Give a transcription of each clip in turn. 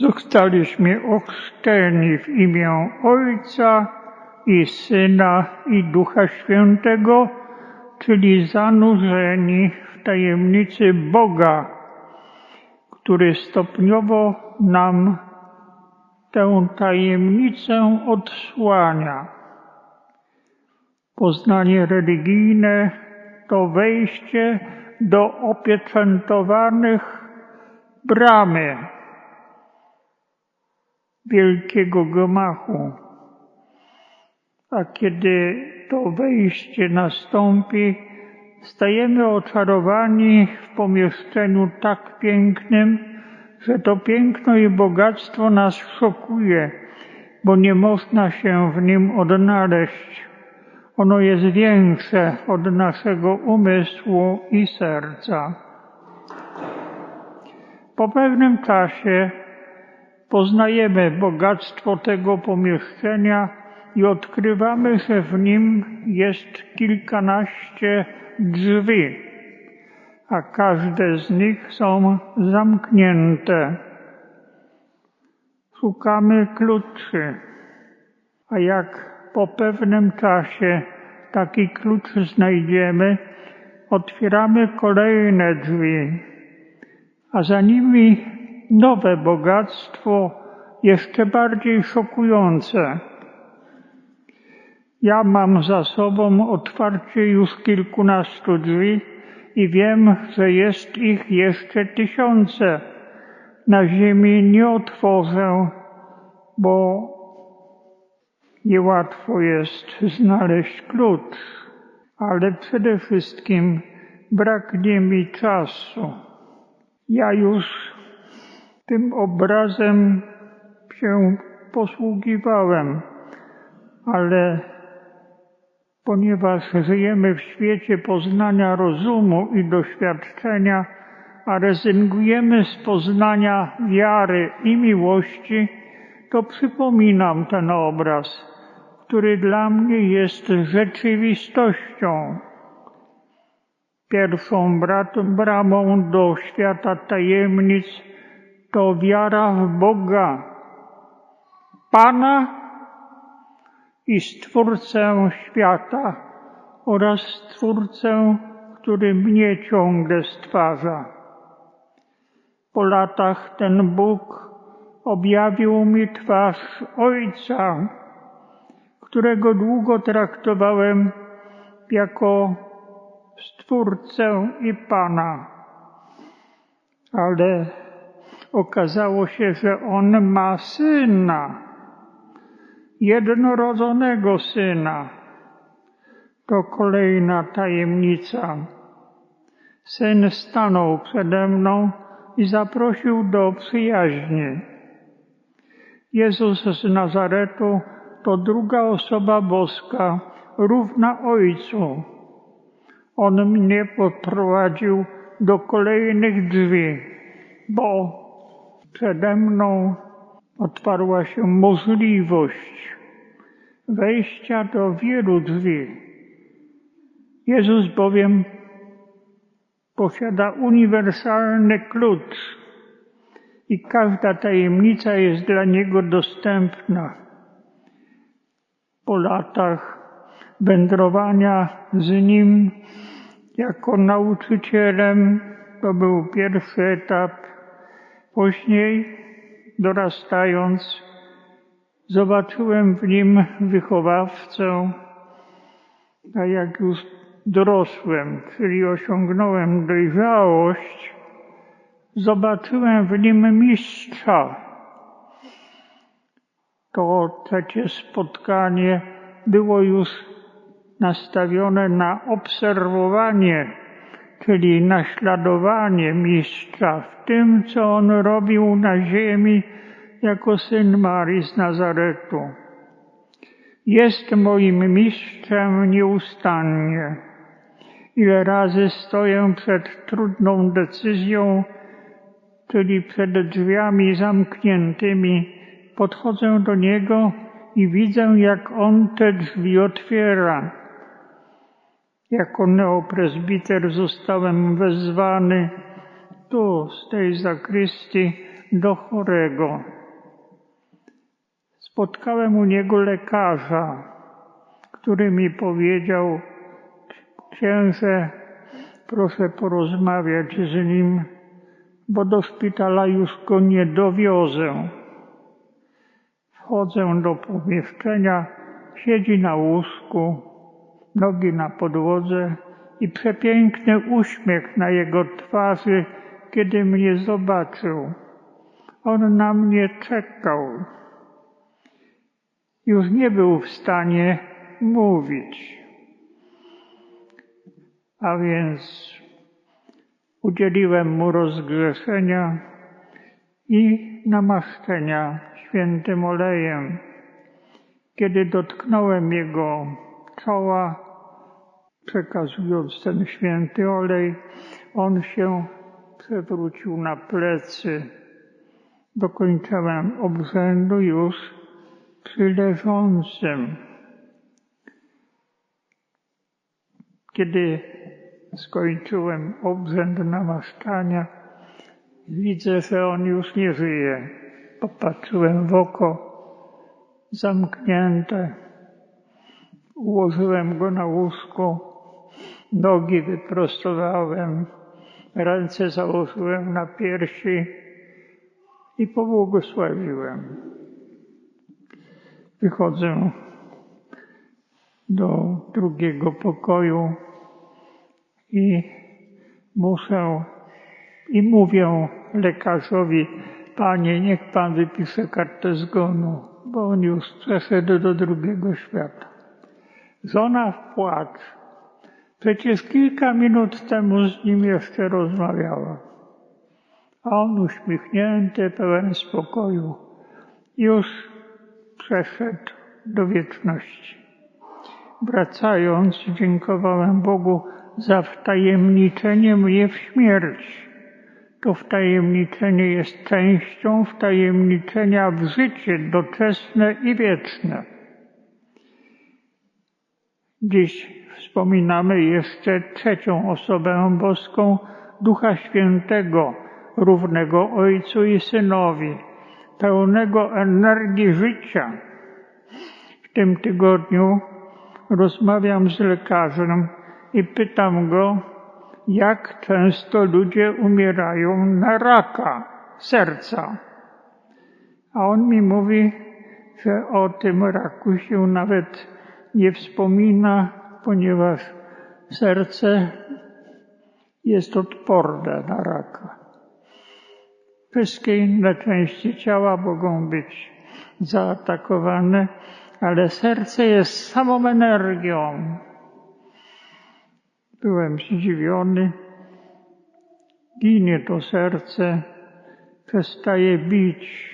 Zostaliśmy ochrzczeni w imię Ojca i Syna i Ducha Świętego, czyli zanurzeni w tajemnicy Boga, który stopniowo nam tę tajemnicę odsłania. Poznanie religijne to wejście do opieczętowanych bramy wielkiego gmachu. A kiedy to wejście nastąpi, stajemy oczarowani w pomieszczeniu tak pięknym, że to piękno i bogactwo nas szokuje, bo nie można się w nim odnaleźć. Ono jest większe od naszego umysłu i serca. Po pewnym czasie poznajemy bogactwo tego pomieszczenia i odkrywamy, że w nim jest kilkanaście drzwi, a każde z nich są zamknięte. Szukamy kluczy, a jak po pewnym czasie taki klucz znajdziemy, otwieramy kolejne drzwi, a za nimi nowe bogactwo, jeszcze bardziej szokujące. Ja mam za sobą otwarcie już kilkunastu drzwi i wiem, że jest ich jeszcze tysiące. Na ziemi nie otworzę, bo niełatwo jest znaleźć klucz, ale przede wszystkim braknie mi czasu. Ja już tym obrazem się posługiwałem, ale ponieważ żyjemy w świecie poznania rozumu i doświadczenia, a rezygnujemy z poznania wiary i miłości, to przypominam ten obraz, który dla mnie jest rzeczywistością. Pierwszą bramą do świata tajemnic to wiara w Boga, Pana i Stwórcę świata oraz Stwórcę, który mnie ciągle stwarza. Po latach ten Bóg objawił mi twarz Ojca, którego długo traktowałem jako Stwórcę i Pana. Ale okazało się, że On ma Syna, jednorodzonego Syna. To kolejna tajemnica. Syn stanął przede mną i zaprosił do przyjaźni. Jezus z Nazaretu to druga osoba boska, równa Ojcu. On mnie poprowadził do kolejnych drzwi, bo przede mną otwarła się możliwość wejścia do wielu drzwi. Jezus bowiem posiada uniwersalny klucz i każda tajemnica jest dla Niego dostępna. Po latach wędrowania z Nim jako nauczycielem, to był pierwszy etap. Później, dorastając, zobaczyłem w nim wychowawcę, a jak już dorosłem, czyli osiągnąłem dojrzałość, zobaczyłem w nim mistrza. To trzecie spotkanie było już nastawione na obserwowanie, czyli naśladowanie mistrza w tym, co on robił na ziemi jako syn Marii z Nazaretu. Jest moim mistrzem nieustannie. Ile razy stoję przed trudną decyzją, czyli przed drzwiami zamkniętymi, podchodzę do niego i widzę, jak on te drzwi otwiera. Jako neopresbiter zostałem wezwany tu, z tej zakrystii, do chorego. Spotkałem u niego lekarza, który mi powiedział, księże, proszę porozmawiać z nim, bo do szpitala już go nie dowiozę. Wchodzę do pomieszczenia, siedzi na łóżku, nogi na podłodze i przepiękny uśmiech na jego twarzy, kiedy mnie zobaczył. On na mnie czekał. Już nie był w stanie mówić. A więc udzieliłem mu rozgrzeszenia i namaszczenia świętym olejem. Kiedy dotknąłem jego czoła, przekazując ten święty olej, on się przewrócił na plecy. Dokończyłem obrzędu już przy leżącym. Kiedy skończyłem obrzęd namaszczania, widzę, że on już nie żyje. Popatrzyłem w oko zamknięte. Ułożyłem go na łóżku, nogi wyprostowałem, ręce założyłem na piersi i pobłogosławiłem. Wychodzę do drugiego pokoju i muszę i mówię lekarzowi, panie, niech pan wypisze kartę zgonu, bo on już przeszedł do drugiego świata. Żona w płacz. Przecież kilka minut temu z nim jeszcze rozmawiała. A on uśmiechnięty, pełen spokoju, już przeszedł do wieczności. Wracając, dziękowałem Bogu za wtajemniczenie mnie w śmierć. To wtajemniczenie jest częścią wtajemniczenia w życie doczesne i wieczne. Dziś wspominamy jeszcze trzecią osobę boską Ducha Świętego, równego Ojcu i Synowi, pełnego energii życia. W tym tygodniu rozmawiam z lekarzem i pytam go, jak często ludzie umierają na raka serca. A on mi mówi, że o tym raku się nawet nie wspomina, ponieważ serce jest odporne na raka. Wszystkie inne części ciała mogą być zaatakowane, ale serce jest samą energią. Byłem zdziwiony. Ginie to serce, przestaje bić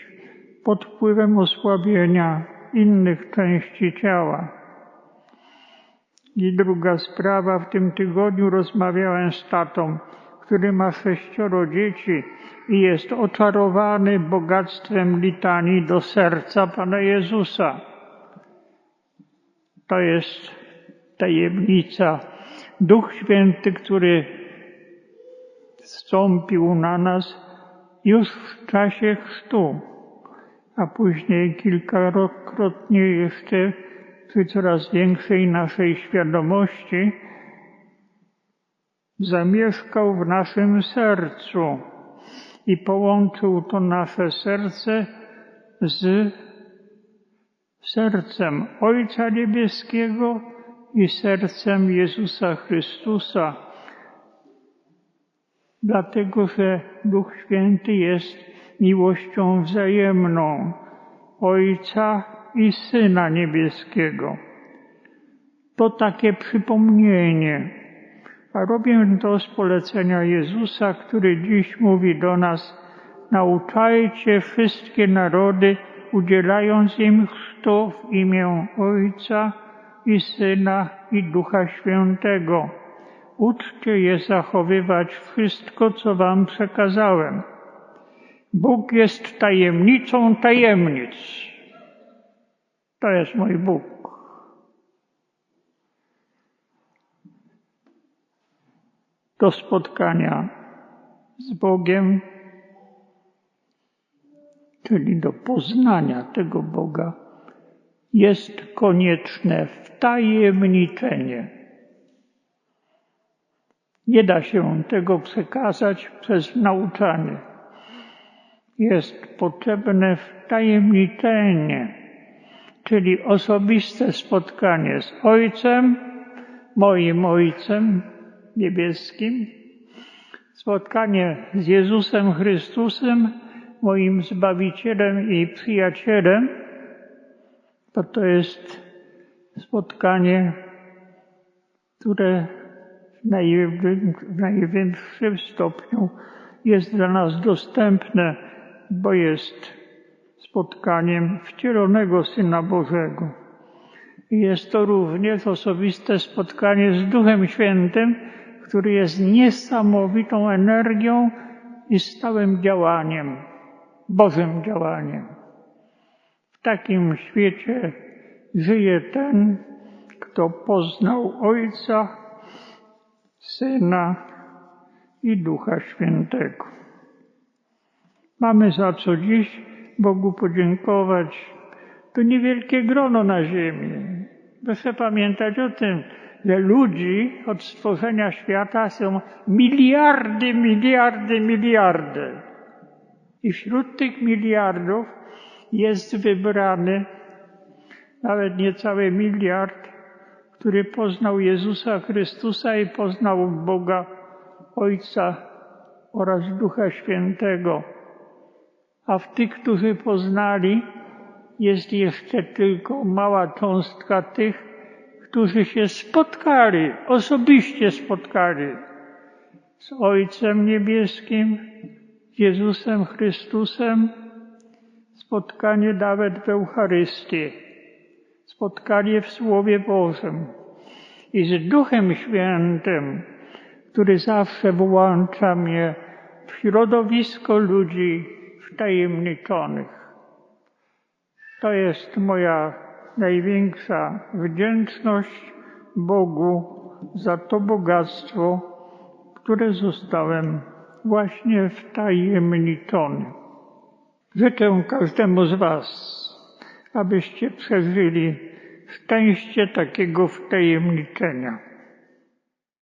pod wpływem osłabienia innych części ciała. I druga sprawa, w tym tygodniu rozmawiałem z tatą, który ma sześcioro dzieci i jest oczarowany bogactwem litanii do serca Pana Jezusa. To jest tajemnica. Duch Święty, który wstąpił na nas już w czasie chrztu, a później kilkakrotnie jeszcze przy coraz większej naszej świadomości zamieszkał w naszym sercu i połączył to nasze serce z sercem Ojca Niebieskiego i sercem Jezusa Chrystusa. Dlatego, że Duch Święty jest miłością wzajemną Ojca i Syna Niebieskiego. To takie przypomnienie. A robię to z polecenia Jezusa, który dziś mówi do nas, nauczajcie wszystkie narody, udzielając im chrztu w imię Ojca i Syna i Ducha Świętego. Uczcie je zachowywać wszystko, co wam przekazałem. Bóg jest tajemnicą tajemnic. To jest mój Bóg. Do spotkania z Bogiem czyli do poznania tego Boga, jest konieczne wtajemniczenie. Nie da się tego przekazać przez nauczanie. Jest potrzebne wtajemniczenie, czyli osobiste spotkanie z Ojcem, moim Ojcem niebieskim, spotkanie z Jezusem Chrystusem, moim Zbawicielem i przyjacielem, bo to jest spotkanie, które w największym stopniu jest dla nas dostępne, bo jest spotkaniem wcielonego Syna Bożego. Jest to również osobiste spotkanie z Duchem Świętym, który jest niesamowitą energią i stałym działaniem, Bożym działaniem. W takim świecie żyje ten, kto poznał Ojca, Syna i Ducha Świętego. Mamy za co dziś Bogu podziękować. To niewielkie grono na ziemi. Proszę pamiętać o tym, że ludzi od stworzenia świata są miliardy, miliardy, miliardy. I wśród tych miliardów jest wybrany nawet niecały miliard, który poznał Jezusa Chrystusa i poznał Boga Ojca oraz Ducha Świętego. A w tych, którzy poznali, jest jeszcze tylko mała cząstka tych, którzy się spotkali, osobiście spotkali z Ojcem Niebieskim, Jezusem Chrystusem, spotkanie nawet w Eucharystii, spotkanie w Słowie Bożym i z Duchem Świętym, który zawsze włącza mnie w środowisko ludzi wtajemniczonych. To jest moja największa wdzięczność Bogu za to bogactwo, które zostałem właśnie wtajemniczony. Życzę każdemu z Was, abyście przeżyli szczęście takiego wtajemniczenia.